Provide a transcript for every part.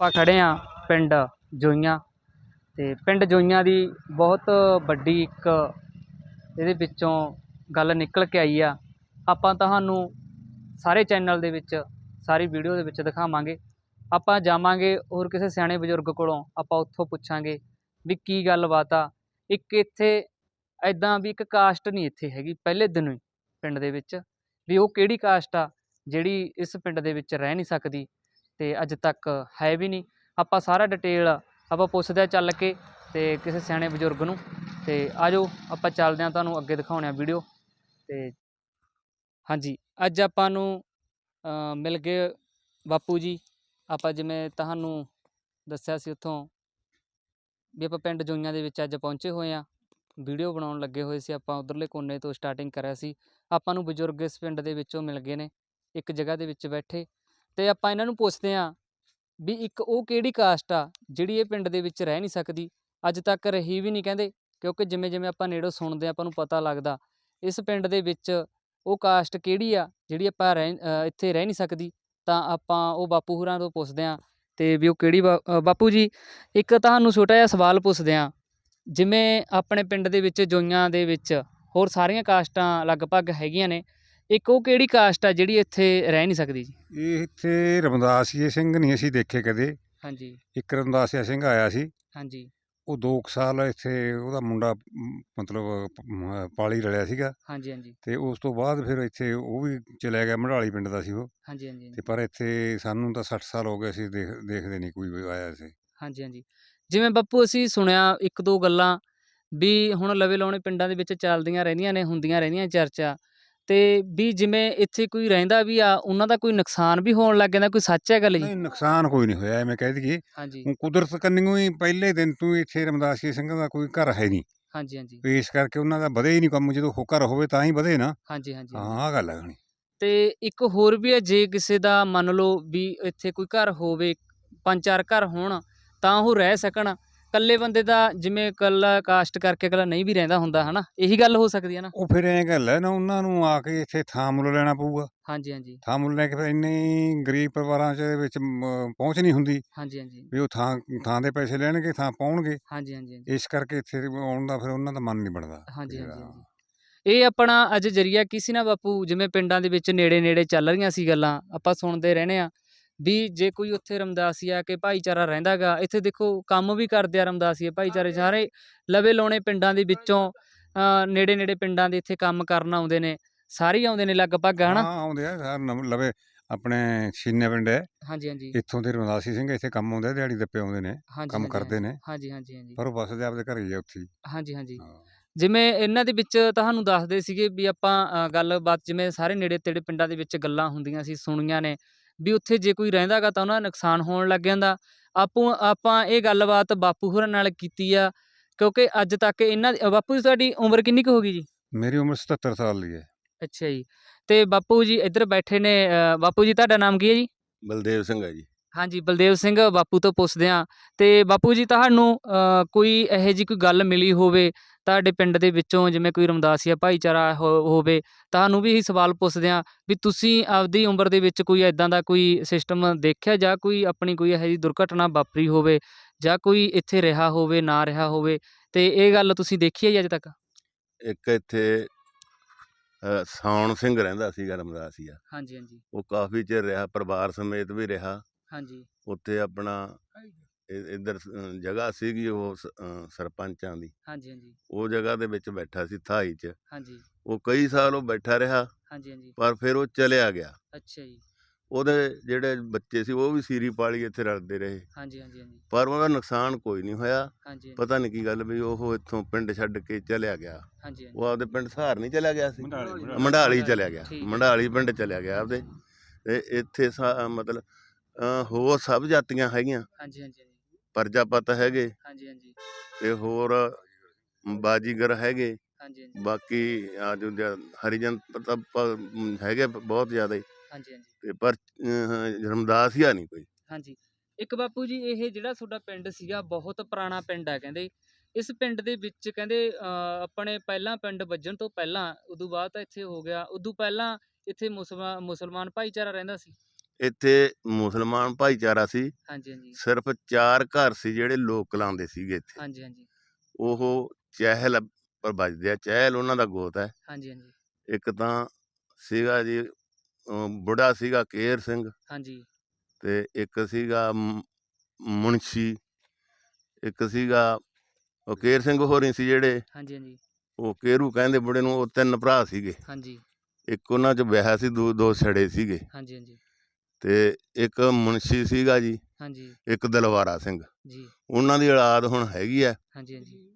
ਆਪਾਂ ਖੜੇ ਆ ਪਿੰਡ ਜੋਈਆਂ ਤੇ ਪਿੰਡ ਜੋਈਆਂ ਦੀ ਬਹੁਤ ਵੱਡੀ ਇੱਕ ਇਹਦੇ ਵਿੱਚੋਂ ਗੱਲ ਨਿਕਲ ਕੇ ਆਈ ਆ। ਆਪਾਂ ਤੁਹਾਨੂੰ ਸਾਰੇ ਚੈਨਲ ਦੇ ਵਿੱਚ, ਸਾਰੀ ਵੀਡੀਓ ਦੇ ਵਿੱਚ ਦਿਖਾਵਾਂਗੇ। ਆਪਾਂ ਜਾਵਾਂਗੇ ਹੋਰ ਕਿਸੇ ਸਿਆਣੇ ਬਜ਼ੁਰਗ ਕੋਲੋਂ, ਆਪਾਂ ਉੱਥੋਂ ਪੁੱਛਾਂਗੇ ਵੀ ਕੀ ਗੱਲਬਾਤ ਆ। ਇੱਕ ਇੱਥੇ ਐਦਾਂ ਵੀ ਇੱਕ ਕਾਸਟ ਨਹੀਂ ਇੱਥੇ ਹੈਗੀ, ਪਹਿਲੇ ਦਿਨੋਂ ਹੀ ਪਿੰਡ ਦੇ ਵਿੱਚ, ਵੀ ਉਹ ਕਿਹੜੀ ਕਾਸਟ ਆ ਜਿਹੜੀ ਇਸ ਪਿੰਡ ਦੇ ਵਿੱਚ ਰਹਿ ਨਹੀਂ ਸਕਦੀ। ਅਤੇ ਅੱਜ ਤੱਕ ਹੈ ਵੀ ਨਹੀਂ। ਆਪਾਂ ਸਾਰਾ ਡਿਟੇਲ ਆਪਾਂ ਪੁੱਛਦੇ ਹਾਂ ਚੱਲ ਕੇ ਅਤੇ ਕਿਸੇ ਸਿਆਣੇ ਬਜ਼ੁਰਗ ਨੂੰ। ਅਤੇ ਆ ਜਾਓ ਆਪਾਂ ਚੱਲਦੇ ਹਾਂ ਤੁਹਾਨੂੰ ਅੱਗੇ ਦਿਖਾਉਣੇ ਆ ਵੀਡੀਓ ਅਤੇ ਹਾਂਜੀ, ਅੱਜ ਆਪਾਂ ਨੂੰ ਮਿਲ ਗਏ ਬਾਪੂ ਜੀ। ਆਪਾਂ ਜਿਵੇਂ ਤੁਹਾਨੂੰ ਦੱਸਿਆ ਸੀ ਉੱਥੋਂ ਵੀ ਆਪਾਂ ਪਿੰਡ ਜੋਈਆਂ ਦੇ ਵਿੱਚ ਅੱਜ ਪਹੁੰਚੇ ਹੋਏ ਆ ਵੀਡੀਓ ਬਣਾਉਣ ਲੱਗੇ ਹੋਏ ਸੀ ਆਪਾਂ, ਉਧਰਲੇ ਕੋਨੇ ਤੋਂ ਸਟਾਰਟਿੰਗ ਕਰਿਆ ਸੀ। ਆਪਾਂ ਨੂੰ ਬਜ਼ੁਰਗ ਇਸ ਪਿੰਡ ਦੇ ਵਿੱਚੋਂ ਮਿਲ ਗਏ ਨੇ। ਇੱਕ ਜਗ੍ਹਾ ਦੇ ਵਿੱਚ ਬੈਠੇ ਅਤੇ ਆਪਾਂ ਇਹਨਾਂ ਨੂੰ ਪੁੱਛਦੇ ਹਾਂ ਵੀ ਇੱਕ ਉਹ ਕਿਹੜੀ ਕਾਸਟ ਆ ਜਿਹੜੀ ਇਹ ਪਿੰਡ ਦੇ ਵਿੱਚ ਰਹਿ ਨਹੀਂ ਸਕਦੀ? ਅੱਜ ਤੱਕ ਰਹੀ ਵੀ ਨਹੀਂ ਕਹਿੰਦੇ, ਕਿਉਂਕਿ ਜਿਵੇਂ ਜਿਵੇਂ ਆਪਾਂ ਨੇੜੋਂ ਸੁਣਦੇ ਆ ਆਪਾਂ ਨੂੰ ਪਤਾ ਲੱਗਦਾ, ਇਸ ਪਿੰਡ ਦੇ ਵਿੱਚ ਉਹ ਕਾਸਟ ਕਿਹੜੀ ਆ ਜਿਹੜੀ ਆਪਾਂ ਰਹਿ ਇੱਥੇ ਰਹਿ ਨਹੀਂ ਸਕਦੀ? ਤਾਂ ਆਪਾਂ ਉਹ ਬਾਪੂ ਹੋਰਾਂ ਤੋਂ ਪੁੱਛਦੇ ਆ ਤੇ ਵੀ ਉਹ ਕਿਹੜੀ ਬਾ- ਬਾਪੂ ਜੀ? ਇੱਕ ਤੁਹਾਨੂੰ ਛੋਟਾ ਜਿਹਾ ਸਵਾਲ ਪੁੱਛਦੇ ਆ ਜਿਵੇਂ ਆਪਣੇ ਪਿੰਡ ਦੇ ਵਿੱਚ, ਜੋਈਆਂ ਦੇ ਵਿੱਚ ਹੋਰ ਸਾਰੀਆਂ ਕਾਸਟਾਂ ਲਗਭਗ ਹੈਗੀਆਂ ਨੇ ਇੱਕ ਉਹ ਕਿਹੜੀ ਕਾਸਟ ਆ ਜਿਹੜੀ ਇੱਥੇ ਰਹਿ ਨਹੀਂ ਸਕਦੀ ਜੀ? ਇਹ ਇੱਥੇ ਰਮਦਾਸੀਏ ਸਿੰਘ ਨਹੀਂ ਅਸੀਂ ਦੇਖੇ ਕਦੇ। ਹਾਂਜੀ। ਇੱਕ ਰਮਦਾਸੀਆ ਸਿੰਘ ਆਇਆ ਸੀ। ਹਾਂਜੀ। ਉਹ 2 ਸਾਲ ਇੱਥੇ ਉਹਦਾ ਮੁੰਡਾ ਮ, ਮਤਲਬ ਮ, ਪਾਲੀ ਰਲਿਆ ਸੀਗਾ। ਹਾਂਜੀ ਹਾਂਜੀ। ਤੇ ਉਸ ਤੋਂ ਬਾਅਦ ਫਿਰ ਇੱਥੇ ਉਹ ਵੀ ਚਲਿਆ ਗਿਆ ਮੜਾਲੀ ਪਿੰਡ ਦਾ ਸੀ ਉਹ। ਹਾਂਜੀ ਹਾਂਜੀ ਤੇ ਪਰ ਇੱਥੇ ਸਾਨੂੰ ਤਾਂ 60 ਸਾਲ ਹੋ ਗਏ ਸੀ ਦੇਖ ਦੇਖਦੇ ਨਹੀਂ ਕੋਈ ਵੀ ਆਇਆ ਸੀ ਹਾਂਜੀ ਹਾਂਜੀ। ਜਿਵੇਂ ਬੱਪੂ ਅਸੀਂ ਸੁਣਿਆ ਇੱਕ ਦੋ ਗੱਲਾਂ ਵੀ ਹੁਣ ਲਵੇ ਲਾਉਣੇ ਪਿੰਡਾਂ ਦੇ ਵਿੱਚ ਚੱਲਦੀਆਂ ਰਹਿੰਦੀਆਂ ਨੇ ਹੁੰਦੀਆਂ ਰਹਿੰਦੀਆਂ ਚਰਚਾ। ਤੇ ਵੀ ਜਿਵੇਂ ਇੱਥੇ ਕੋਈ ਰਹਿੰਦਾ ਵੀ ਆ ਉਹਨਾਂ ਦਾ ਕੋਈ ਨੁਕਸਾਨ ਵੀ ਹੋਣ ਲੱਗ ਜਾਂਦਾ ਕੋਈ ਸੱਚ ਹੈ ਗੱਲ ਜੀ ਨਹੀਂ ਨੁਕਸਾਨ ਕੋਈ ਨਹੀਂ ਹੋਇਆ ਐਵੇਂ ਕਹਿ ਦਈਏ। ਹਾਂਜੀ। ਹੁਣ ਕੁਦਰਤ ਕੰਨਿਓ ਹੀ ਪਹਿਲੇ ਦਿਨ ਤੋਂ ਹੀ ਇੱਥੇ ਰਮਦਾਸੀਏ ਸਿੰਘ ਦਾ ਕੋਈ ਘਰ ਹੈ ਨਹੀਂ। ਹਾਂਜੀ ਹਾਂਜੀ। ਵੀ ਇਸ ਕਰਕੇ ਉਹਨਾਂ ਦਾ ਵਧੇ ਹੀ ਨਹੀਂ ਕੰਮ ਜਦੋਂ ਉਹ ਘਰ ਹੋਵੇ ਤਾਂ ਹੀ ਵਧੇ ਨਾ। ਹਾਂਜੀ ਹਾਂਜੀ ਹਾਂ ਆਹ ਗੱਲ ਹੈ ਤੇ ਇੱਕ ਹੋਰ ਵੀ ਹੈ ਜੇ ਕਿਸੇ ਦਾ ਮੰਨ ਲਓ ਵੀ ਇੱਥੇ ਕੋਈ ਘਰ ਹੋਵੇ ਪੰਜ ਚਾਰ ਘਰ ਹੋਣ ਤਾਂ ਉਹ ਰਹਿ ਸਕਣ। ਇਕੱਲੇ ਬੰਦੇ ਦਾ ਜਿਵੇਂ ਇਕੱਲਾ ਕਾਸਟ ਕਰਕੇ ਇਕੱਲਾ ਨਹੀਂ ਵੀ ਰਹਿੰਦਾ ਹੁੰਦਾ ਹਨਾ? ਇਹੀ ਗੱਲ ਹੋ ਸਕਦੀ ਹੈ ਨਾ? ਉਹ ਫਿਰ ਐਂ ਗੱਲ ਹੈ ਨਾ ਉਹਨਾਂ ਨੂੰ ਆ ਕੇ ਇੱਥੇ ਥਾਂ ਮੁੱਲ ਲੈਣਾ ਪਊਗਾ। ਹਾਂਜੀ ਹਾਂਜੀ। ਥਾਂ ਮੁੱਲ ਲੈ ਕੇ ਫਿਰ ਇੰਨੇ ਗਰੀਬ ਪਰਿਵਾਰਾਂ 'ਚ ਦੇ ਵਿੱਚ ਮ, ਪਹੁੰਚ ਨਹੀਂ ਹੁੰਦੀ। ਹਾਂਜੀ ਹਾਂਜੀ। ਵੀ ਉਹ ਥਾਂ ਥਾਂ ਦੇ ਪੈਸੇ ਲੈਣਗੇ ਥਾਂ ਪਾਉਣਗੇ। ਹਾਂਜੀ ਹਾਂਜੀ ਹਾਂਜੀ। ਇਸ ਕਰਕੇ ਇੱਥੇ ਆਉਣ ਦਾ ਫਿਰ ਉਹਨਾਂ ਦਾ ਮਨ ਨਹੀਂ ਬਣਦਾ। ਹਾਂਜੀ। ਹਾਂਜੀ। ਇਹ ਆਪਣਾ ਅੱਜ ਜਰੀਆ ਕੀ ਸੀ ਨਾ ਬਾਪੂ ਜਿਵੇਂ ਪਿੰਡਾਂ ਦੇ ਵਿੱਚ ਨੇੜੇ ਨੇੜੇ ਚੱਲ ਰਹੀਆਂ ਸੀ ਗੱਲਾਂ ਆਪਾਂ ਸੁਣਦੇ ਰਹਿੰਦੇ ਆ ਵੀ ਜੇ ਕੋਈ ਉੱਥੇ ਰਮਦਾਸੀਆ ਕੇ ਭਾਈਚਾਰਾ ਰਹਿੰਦਾਗਾ ਇੱਥੇ ਦੇਖੋ ਕੰਮ ਵੀ ਕਰਦੇ ਆ ਰਮਦਾਸੀਏ ਭਾਈਚਾਰੇ ਸਾਰੇ ਲਵੇ ਲਾਉਣੇ ਪਿੰਡਾਂ ਦੇ ਵਿੱਚੋਂ ਨੇੜੇ ਨੇੜੇ ਪਿੰਡਾਂ ਦੇ ਇੱਥੇ ਕੰਮ ਕਰਨ ਆਉਂਦੇ ਨੇ ਸਾਰੇ ਹੀ ਆਉਂਦੇ ਨੇ ਲਗਭਗ ਹਨਾ? ਹਾਂ ਆਉਂਦੇ ਆ ਸਾਰ ਲਵੇ ਆਪਣੇ ਛੀਨੇ ਪਿੰਡ ਹੈ। ਹਾਂਜੀ ਹਾਂਜੀ। ਇੱਥੋਂ ਦੇ ਰਮਦਾਸੀ ਸਿੰਘ ਇੱਥੇ ਕੰਮ ਆਉਂਦੇ ਆ ਦਿਹਾੜੀ ਦੱਪੇ ਆਉਂਦੇ ਨੇ ਕੰਮ ਕਰਦੇ ਨੇ। ਹਾਂਜੀ। ਹਾਂਜੀ ਹਾਂਜੀ ਪਰ ਉਹ ਬਸਦੇ ਆਪਦੇ ਘਰ ਹੀ ਆ ਉੱਥੇ। ਹਾਂਜੀ ਹਾਂਜੀ। ਜਿਵੇਂ ਇਹਨਾਂ ਦੇ ਵਿੱਚ ਤੁਹਾਨੂੰ ਦੱਸਦੇ ਸੀਗੇ ਵੀ ਆਪਾਂ ਗੱਲਬਾਤ ਜਿਵੇਂ ਸਾਰੇ ਨੇੜੇ ਤੇੜੇ ਪਿੰਡਾਂ ਦੇ ਵਿੱਚ ਗੱਲਾਂ ਹੁੰਦੀਆਂ ਸੀ ਸੁਣੀਆਂ ਨੇ ਵੀ ਉੱਥੇ ਜੇ ਕੋਈ ਰਹਿੰਦਾਗਾ ਤਾਂ ਉਹਨਾਂ ਦਾ ਨੁਕਸਾਨ ਹੋਣ ਲੱਗ ਜਾਂਦਾ। ਆਪੋ ਆਪਾਂ ਇਹ ਗੱਲਬਾਤ ਬਾਪੂ ਹੋਰਾਂ ਨਾਲ ਕੀਤੀ ਆ ਕਿਉਂਕਿ ਅੱਜ ਤੱਕ ਇਹਨਾਂ ਬਾਪੂ ਜੀ ਤੁਹਾਡੀ ਉਮਰ ਕਿੰਨੀ ਕੁ ਹੋ ਗਈ ਜੀ? ਮੇਰੀ ਉਮਰ 77 ਸਾਲ ਦੀ ਹੈ। ਅੱਛਾ ਜੀ। ਤੇ ਬਾਪੂ ਜੀ ਇੱਧਰ ਬੈਠੇ ਨੇ ਬਾਪੂ ਜੀ ਤੁਹਾਡਾ ਨਾਮ ਕੀ ਹੈ ਜੀ? ਬਲਦੇਵ ਸਿੰਘ ਹੈ ਜੀ। ਹਾਂਜੀ ਬਲਦੇਵ ਸਿੰਘ ਬਾਪੂ ਤੋਂ ਪੁੱਛਦੇ ਆ ਤੇ ਬਾਪੂ ਜੀ ਤੁਹਾਨੂੰ ਕੋਈ ਇਹੋ ਜੀ ਕੋਈ ਗੱਲ ਮਿਲੀ ਹੋਵੇ ਤੁਹਾਡੇ ਪਿੰਡ ਦੇ ਵਿੱਚੋਂ ਜਿਵੇਂ ਕੋਈ ਰਮਦਾਸੀਆ ਭਾਈਚਾਰਾ ਹੋਵੇ ਤੁਹਾਨੂੰ ਵੀ ਇਹੀ ਸਵਾਲ ਪੁੱਛਦੇ ਆ ਵੀ ਤੁਸੀਂ ਆਪਦੀ ਉਮਰ ਦੇ ਵਿੱਚ ਕੋਈ ਐਦਾਂ ਦਾ ਕੋਈ ਸਿਸਟਮ ਦੇਖਿਆ ਜਾਂ ਕੋਈ ਆਪਣੀ ਕੋਈ ਇਹੋ ਦੁਰਘਟਨਾ ਵਾਪਰੀ ਹੋਵੇ ਜਾਂ ਕੋਈ ਇੱਥੇ ਰਿਹਾ ਹੋਵੇ ਨਾ ਰਿਹਾ ਹੋਵੇ ਤੇ ਇਹ ਗੱਲ ਤੁਸੀਂ ਦੇਖੀ ਹੈ ਜੀ ਅੱਜ ਤੱਕ? ਇੱਕ ਇੱਥੇ ਅ, ਸਾਉਣ ਸਿੰਘ ਰਹਿੰਦਾ ਸੀਗਾ ਰਮਦਾਸੀਆ। ਹਾਂਜੀ ਹਾਂਜੀ। ਉਹ ਕਾਫੀ ਚਿਰ ਰਿਹਾ ਪਰਿਵਾਰ ਸਮੇਤ ਵੀ ਰਿਹਾ। ਹਾਂਜੀ। ਉੱਥੇ ਆਪਣਾ ਇ- ਇੱਧਰ ਅ, ਜਗ੍ਹਾ ਸੀਗੀ ਉਹ ਸ- ਅ, ਸਰਪੰਚਾਂ ਦੀ। ਹਾਂਜੀ ਹਾਂਜੀ। ਉਹ ਜਗ੍ਹਾ ਦੇ ਵਿੱਚ ਬੈਠਾ ਸੀ ਥਾਈ 'ਚ। ਹਾਂਜੀ। ਉਹ ਕਈ ਸਾਲ ਉਹ ਬੈਠਾ ਰਿਹਾ ਹਾਂਜੀ ਹਾਂਜੀ। ਪਰ ਫਿਰ ਉਹ ਚਲਿਆ ਗਿਆ। ਅੱਛਾ ਜੀ। ਉਹਦੇ ਜਿਹੜੇ ਬੱਚੇ ਸੀ ਉਹ ਵੀ ਸੀਰੀ ਪਾਲੀ ਇੱਥੇ ਰਲਦੇ ਰਹੇ। ਹਾਂਜੀ ਹਾਂਜੀ ਹਾਂਜੀ। ਪਰ ਉਹਦਾ ਨੁਕਸਾਨ ਕੋਈ ਨਹੀਂ ਹੋਇਆ। ਹਾਂਜੀ ਪਤਾ ਨਹੀਂ ਕੀ ਗੱਲ ਵੀ ਉਹ ਇੱਥੋਂ ਪਿੰਡ ਛੱਡ ਕੇ ਚਲਿਆ ਗਿਆ। ਹਾਂਜੀ ਉਹ ਆਪਦੇ ਪਿੰਡ ਸਹਾਰ ਨਹੀਂ ਚਲਿਆ ਗਿਆ ਸੀ। ਮੰਡਾਲੀ ਚਲਿਆ ਗਿਆ। ਠੀਕ ਹੈ। ਮੰਡਾਲੀ ਪਿੰਡ ਚਲਿਆ ਗਿਆ ਆਪਦੇ। ਤੇ ਇੱਥੇ ਸਾ- ਮਤਲਬ ਅ, ਹੋਰ ਸਭ ਜਾਤੀਆਂ ਹੈਗੀਆਂ। ਹਾਂਜੀ ਹਾਂਜੀ ਹਾਂਜੀ। ਪ੍ਰਜਾਪਤ ਹੈਗੇ ਹਾਂਜੀ ਹਾਂਜੀ। ਤੇ ਹੋਰ ਬਾਜੀਗਰ ਹੈਗੇ। ਹਾਂਜੀ ਹਾਂਜੀ। ਬਾਕੀ ਆ ਜੋ ਹਰੀਜਨ ਪਤਾ ਪ- ਮ, ਹੈਗੇ ਬਹੁਤ ਜ਼ਿਆਦਾ ਹੀ ਹਾਂਜੀ ਹਾਂਜੀ। ਤੇ ਪਰ ਅ, ਰਮਦਾਸੀਆ ਨਹੀਂ ਕੋਈ। ਹਾਂਜੀ। ਇੱਕ ਬਾਪੂ ਜੀ ਇਹ ਜਿਹੜਾ ਤੁਹਾਡਾ ਪਿੰਡ ਸੀਗਾ ਬਹੁਤ ਪੁਰਾਣਾ ਪਿੰਡ ਆ ਕਹਿੰਦੇ। ਇਸ ਪਿੰਡ ਦੇ ਵਿੱਚ ਕਹਿੰਦੇ ਅਹ, ਆਪਣੇ ਪਹਿਲਾਂ ਪਿੰਡ ਵੱਜਣ ਤੋਂ ਪਹਿਲਾਂ ਉਦੋਂ ਬਾਅਦ ਤਾਂ ਇੱਥੇ ਹੋ ਗਿਆ। ਉਦੋਂ ਪਹਿਲਾਂ ਇੱਥੇ ਮੁਸਲਮਾਨ ਮੁਸਲਮਾਨ ਭਾਈਚਾਰਾ ਰਹਿੰਦਾ ਸੀ। ਇੱਥੇ ਮੁਸਲਮਾਨ ਭਾਈਚਾਰਾ ਸੀ। ਹਾਂਜੀ ਹਾਂਜੀ। ਸਿਰਫ ਚਾਰ ਘਰ ਸੀ ਜਿਹੜੇ ਲੋਕ ਕਲਾਉਂਦੇ ਸੀਗੇ ਇੱਥੇ। ਹਾਂਜੀ ਹਾਂਜੀ। ਉਹ ਚਹਿਲ ਪਰ ਵੱਜਦੇ ਆ। ਚਹਿਲ ਉਹਨਾਂ ਦਾ ਗੋਤ ਹੈ। ਹਾਂਜੀ ਹਾਂਜੀ। ਇੱਕ ਤਾਂ ਸੀਗਾ ਜੀ ਅਮ ਬੁੱਢਾ ਸੀਗਾ ਕੇਰ ਸਿੰਘ ਹਾਂਜੀ। ਤੇ ਇੱਕ ਸੀਗਾ ਮ- ਮੁਨਸ਼ੀ। ਇੱਕ ਸੀਗਾ ਉਹ ਕੇਰ ਸਿੰਘ ਹੋਰੀ ਸੀ ਜਿਹੜੇ ਹਾਂਜੀ ਹਾਂਜੀ। ਉਹ ਕੇਰੂ ਕਹਿੰਦੇ ਬੁੜੇ ਨੂੰ ਉਹ ਤਿੰਨ ਭਰਾ ਸੀਗੇ। ਹਾਂਜੀ। ਇੱਕ ਉਹਨਾਂ ਚ ਵਿਆਹ ਸੀ ਦੋ ਦੋ ਛੜੇ ਸੀਗੇ। ਹਾਂਜੀ ਹਾਂਜੀ। ਤੇ ਇੱਕ ਮੁਨਸ਼ੀ ਸੀਗਾ ਜੀ ਹਾਂਜੀ। ਇੱਕ ਦਲਵਾਰਾ ਸਿੰਘ। ਜੀ। ਉਹਨਾਂ ਦੀ ਔਲਾਦ ਹੁਣ ਹੈਗੀ ਆ। ਹਾਂਜੀ ਹਾਂਜੀ।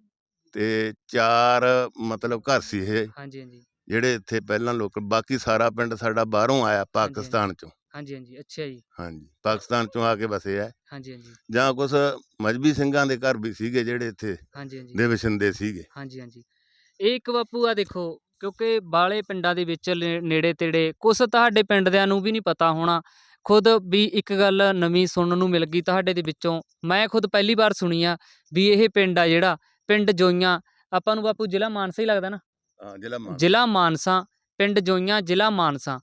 ਤੇ ਚਾਰ ਮਤਲਬ ਘਰ ਸੀ ਇਹ। ਹਾਂਜੀ ਹਾਂਜੀ। ਜਿਹੜੇ ਇੱਥੇ ਪਹਿਲਾਂ ਲੋਕ ਬਾਕੀ ਸਾਰਾ ਪਿੰਡ ਸਾਡਾ ਬਾਹਰੋਂ ਆਇਆ ਪਾਕਿਸਤਾਨ ਚੋਂ। ਹਾਂਜੀ ਹਾਂਜੀ। ਅੱਛਾ ਜੀ। ਹਾਂਜੀ ਪਾਕਿਸਤਾਨ ਚੋਂ ਆ ਕੇ ਵਸੇ ਆ। ਹਾਂਜੀ ਹਾਂਜੀ। ਜਾਂ ਕੁਝ ਮਜਬੀ ਸਿੰਘਾਂ ਦੇ ਘਰ ਵੀ ਸੀਗੇ ਜਿਹੜੇ ਇੱਥੇ ਹਾਂਜੀ ਹਾਂਜੀ। ਦੇ ਵਸਿੰਦੇ ਸੀਗੇ। ਹਾਂਜੀ ਹਾਂਜੀ। ਇਹ ਇੱਕ ਬਾਪੂ ਆ ਦੇਖੋ ਕਿਉਂਕਿ ਬਾਲੇ ਪਿੰਡਾਂ ਦੇ ਵਿੱਚ ਨੇੜੇ ਤੇੜੇ ਕੁਛ ਤੁਹਾਡੇ ਪਿੰਡ ਦਿਆਂ ਨੂੰ ਵੀ ਨਹੀਂ ਪਤਾ ਹੋਣਾ। ਖੁਦ ਵੀ ਇੱਕ ਗੱਲ ਨਵੀਂ ਸੁਣਨ ਨੂੰ ਮਿਲ ਗਈ ਤੁਹਾਡੇ ਦੇ ਵਿੱਚੋਂ। ਮੈਂ ਖੁਦ ਪਹਿਲੀ ਵਾਰ ਸੁਣੀ ਆ ਵੀ ਇਹ ਪਿੰਡ ਆ ਜਿਹੜਾ ਪਿੰਡ ਜੋਈਆਂ ਆਪਾਂ ਨੂੰ ਬਾਪੂ ਜ਼ਿਲ੍ਹਾ ਮਾਨਸਾ ਹੀ ਲੱਗਦਾ ਨਾ? ਹਾਂ ਜ਼ਿਲ੍ਹਾ ਮਾਨ ਜ਼ਿਲ੍ਹਾ ਮਾਨਸਾ ਪਿੰਡ ਜੋਈਆਂ ਜ਼ਿਲ੍ਹਾ ਮਾਨਸਾ।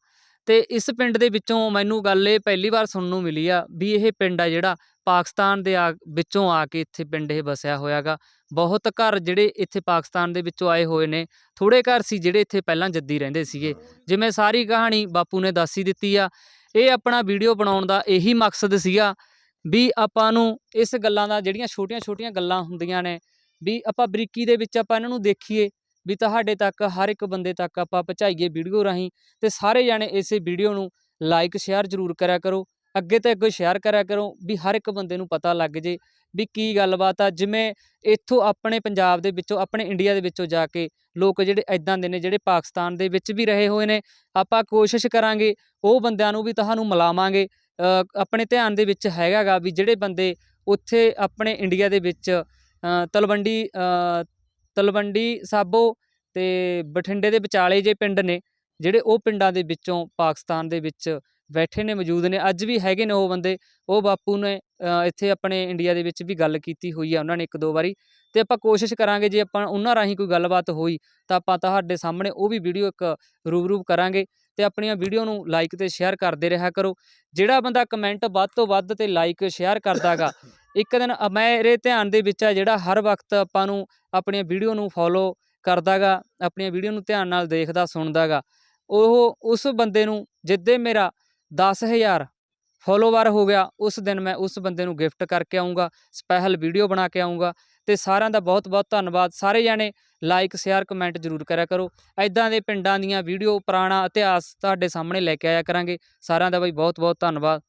ਤੇ ਇਸ ਪਿੰਡ ਦੇ ਵਿੱਚੋਂ ਮੈਨੂੰ ਗੱਲ ਇਹ ਪਹਿਲੀ ਵਾਰ ਸੁਣਨ ਨੂੰ ਮਿਲੀ ਆ ਵੀ ਇਹ ਪਿੰਡ ਆ ਜਿਹੜਾ ਪਾਕਿਸਤਾਨ ਦੇ ਵਿੱਚੋਂ ਆ ਕੇ ਇੱਥੇ ਪਿੰਡ ਇਹ ਵਸਿਆ ਹੋਇਆਗਾ। ਬਹੁਤ ਘਰ ਜਿਹੜੇ ਇੱਥੇ ਪਾਕਿਸਤਾਨ ਦੇ ਵਿੱਚੋਂ ਆਏ ਹੋਏ ਨੇ ਥੋੜੇ ਘਰ ਸੀ ਜਿਹੜੇ ਇੱਥੇ ਪਹਿਲਾਂ ਜੱਦੀ ਰਹਿੰਦੇ ਸੀਗੇ। ਜਿਵੇਂ ਸਾਰੀ ਕਹਾਣੀ ਬਾਪੂ ਨੇ ਦੱਸ ਹੀ ਦਿੱਤੀ ਆ ਇਹ ਆਪਣਾ ਵੀਡੀਓ ਬਣਾਉਣ ਦਾ ਇਹੀ ਮਕਸਦ ਸੀਗਾ ਵੀ ਆਪਾਂ ਨੂੰ ਇਸ ਗੱਲਾਂ ਦਾ ਜਿਹੜੀਆਂ ਛੋਟੀਆਂ-ਛੋਟੀਆਂ ਗੱਲਾਂ ਹੁੰਦੀਆਂ ਨੇ, ਵੀ ਆਪਾਂ ਬਰੀਕੀ ਦੇ ਵਿੱਚ ਆਪਾਂ ਇਹਨਾਂ ਨੂੰ ਦੇਖੀਏ, ਵੀ ਤੁਹਾਡੇ ਤੱਕ, ਹਰ ਇੱਕ ਬੰਦੇ ਤੱਕ ਆਪਾਂ ਪਹੁੰਚਾਈਏ ਵੀਡੀਓ ਰਾਹੀਂ ਤੇ ਸਾਰੇ ਜਾਣੇ ਇਸੇ ਵੀਡੀਓ ਨੂੰ ਲਾਈਕ ਸ਼ੇਅਰ ਜ਼ਰੂਰ ਕਰਿਆ ਕਰੋ। ਅੱਗੇ ਤੇ ਅੱਗੇ ਸ਼ੇਅਰ ਕਰਿਆ ਕਰੋ ਵੀ ਹਰ ਇੱਕ ਬੰਦੇ ਨੂੰ ਪਤਾ ਲੱਗ ਜੇ ਵੀ ਕੀ ਗੱਲਬਾਤ ਆ, ਜਿਵੇਂ ਇੱਥੋਂ ਆਪਣੇ ਪੰਜਾਬ ਦੇ ਵਿੱਚੋਂ, ਆਪਣੇ ਇੰਡੀਆ ਦੇ ਵਿੱਚੋਂ ਜਾ ਕੇ ਲੋਕ ਜਿਹੜੇ ਐਦਾਂ ਦੇ ਨੇ, ਜਿਹੜੇ ਪਾਕਿਸਤਾਨ ਦੇ ਵਿੱਚ ਵੀ ਰਹੇ ਹੋਏ ਨੇ, ਆਪਾਂ ਕੋਸ਼ਿਸ਼ ਕਰਾਂਗੇ ਉਹ ਬੰਦਿਆਂ ਨੂੰ ਵੀ ਤੁਹਾਨੂੰ ਮਿਲਾਵਾਂਗੇ। ਆਪਣੇ ਧਿਆਨ ਦੇ ਵਿੱਚ ਹੈਗਾਗਾ ਵੀ ਜਿਹੜੇ ਬੰਦੇ ਉੱਥੇ ਆਪਣੇ ਇੰਡੀਆ ਦੇ ਵਿੱਚ ਤਲਵੰਡੀ ਤਲਵੰਡੀ ਸਾਬੋ ਤੇ ਬਠਿੰਡੇ ਦੇ ਵਿਚਾਲੇ ਜੇ ਪਿੰਡ ਨੇ, ਜਿਹੜੇ ਉਹ ਪਿੰਡਾਂ ਦੇ ਵਿੱਚੋਂ, ਪਾਕਿਸਤਾਨ ਦੇ ਵਿੱਚ ਬੈਠੇ ਨੇ, ਮੌਜੂਦ ਨੇ, ਅੱਜ ਵੀ ਹੈਗੇ ਨੇ ਉਹ ਬੰਦੇ। ਉਹ ਬਾਪੂ ਨੇ ਇੱਥੇ ਆਪਣੇ ਇੰਡੀਆ ਦੇ ਵਿੱਚ ਵੀ ਗੱਲ ਕੀਤੀ ਹੋਈ ਆ, ਉਹਨਾਂ ਨੇ ਇੱਕ ਦੋ ਵਾਰੀ। ਤੇ ਆਪਾਂ ਕੋਸ਼ਿਸ਼ ਕਰਾਂਗੇ, ਜੇ ਆਪਾਂ ਉਹਨਾਂ ਰਾਹੀਂ ਕੋਈ ਗੱਲਬਾਤ ਹੋਈ, ਤਾਂ ਆਪਾਂ ਤੁਹਾਡੇ ਸਾਹਮਣੇ ਉਹ ਵੀ ਵੀਡੀਓ ਇੱਕ ਰੂਬਰੂ ਕਰਾਂਗੇ। ਤੇ ਆਪਣੀਆਂ ਵੀਡੀਓ ਨੂੰ ਲਾਈਕ ਤੇ ਸ਼ੇਅਰ ਕਰਦੇ ਰਿਹਾ ਕਰੋ। ਜਿਹੜਾ ਬੰਦਾ ਕਮੈਂਟ ਵੱਧ ਤੋਂ ਵੱਧ ਤੇ ਲਾਈਕ ਸ਼ੇਅਰ ਕਰਦਾਗਾ ਇੱਕ ਦਿਨ ਅ- ਮੇਰੇ ਧਿਆਨ ਦੇ ਵਿੱਚ ਆ ਜਿਹੜਾ ਹਰ ਵਕਤ ਆਪਾਂ ਨੂੰ ਆਪਣੀਆਂ ਵੀਡੀਓ ਨੂੰ ਫੋਲੋ ਕਰਦਾਗਾ ਆਪਣੀਆਂ ਵੀਡੀਓ ਨੂੰ ਧਿਆਨ ਨਾਲ ਦੇਖਦਾ ਸੁਣਦਾਗਾ ਉਹ ਉਸ ਬੰਦੇ ਨੂੰ, ਜਿੱਦੇ ਮੇਰਾ 10000 ਫੋਲੋਵਰ ਹੋ ਗਿਆ। ਉਸ ਦਿਨ ਮੈਂ ਉਸ ਬੰਦੇ ਨੂੰ ਗਿਫਟ ਕਰਕੇ ਆਉਂਗਾ ਸਪੈਸ਼ਲ ਵੀਡੀਓ ਬਣਾ ਕੇ ਆਉਂਗਾ ਤੇ ਸਾਰਿਆਂ ਦਾ ਬਹੁਤ ਬਹੁਤ ਧੰਨਵਾਦ। ਸਾਰੇ ਜਾਣੇ ਲਾਈਕ ਸ਼ੇਅਰ ਕਮੈਂਟ ਜ਼ਰੂਰ ਕਰਿਆ ਕਰੋ। ਐਦਾਂ ਦੇ ਪਿੰਡਾਂ ਦੀਆਂ ਵੀਡੀਓ ਪੁਰਾਣਾ ਇਤਿਹਾਸ ਤੁਹਾਡੇ ਸਾਹਮਣੇ ਲੈ ਕੇ ਆਇਆ ਕਰਾਂਗੇ। ਸਾਰਿਆਂ ਦਾ ਬਈ ਬਹੁਤ ਬਹੁਤ ਧੰਨਵਾਦ।